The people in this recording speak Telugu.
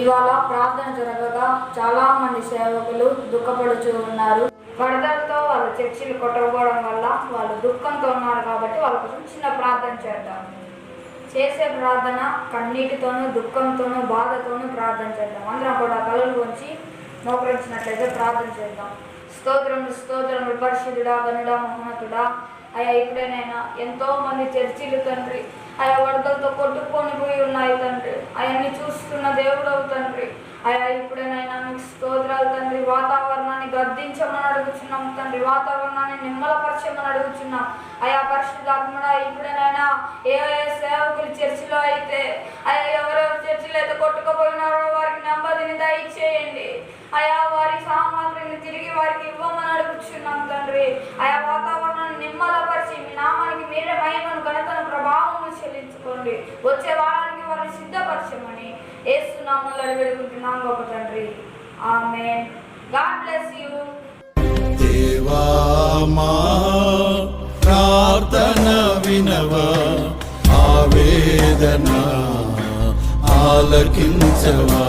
ఇవాళ ప్రార్థన జరగగా చాలా మంది సేవకులు దుఃఖపడుచూ ఉన్నారు. వరదలతో వాళ్ళ చర్చిలు కొట్టకపోవడం వల్ల వాళ్ళు దుఃఖంతో ఉన్నారు కాబట్టి వాళ్ళ కోసం చిన్న ప్రార్థన చేద్దాం. చేసే ప్రార్థన కన్నీటితోనూ దుఃఖంతోనూ బాధతోనూ ప్రార్థన చేద్దాం. అందరం కూడా కలలు వచ్చి మోకరించినట్లయితే ప్రార్థన చేద్దాం. స్తోత్రములు స్తోత్రములు పరిశుద్ధుడా గనుడా మహోన్నతుడా అయ్యా ఇప్పుడేనైనా ఎంతో మంది చర్చిలు తండ్రి అయా వరదలతో కొట్టుకొని పోయి ఉన్నాయి తండ్రి. అవన్నీ చూస్తున్న దేవుడవు తండ్రి. అయా ఇప్పుడేనైనా మీకు స్తోత్రాలు తండ్రి. వాతావరణాన్ని గద్దించమని అడుగుతున్నాం తండ్రి. వాతావరణాన్ని నిమ్మలపరచమని అడుగుచున్నాం అయా పరిశుద్ధాత్మడ ఇప్పుడేనైనా ఏ ఏ సేవకులు చర్చిలో అయితే అయా ఎవరెవరు చర్చిలో అయితే కొట్టుకుపోయినారో వారికి నెమ్మదిని దయచేయండి. అయా వారి సామాగ్రిని తిరిగి వారికి ఇవ్వమని అడుగుతున్నాం తండ్రి. ఆయా వాతావరణాన్ని నిమ్మలపరిచి మీ నామానికి మీరే మహిమను ఘనతను ప్రభావం చెల్లించుకోండి. వచ్చే వారానికి వారిని సిద్ధపరచమని ఏసునామంలో అడిగెడుకుంటున్నాం గొప్ప తండ్రి. ఆమె గాడ్ బ్లెస్ యూ. దేవామా ప్రార్థన వినవ ఆవేదన ఆలకించవా.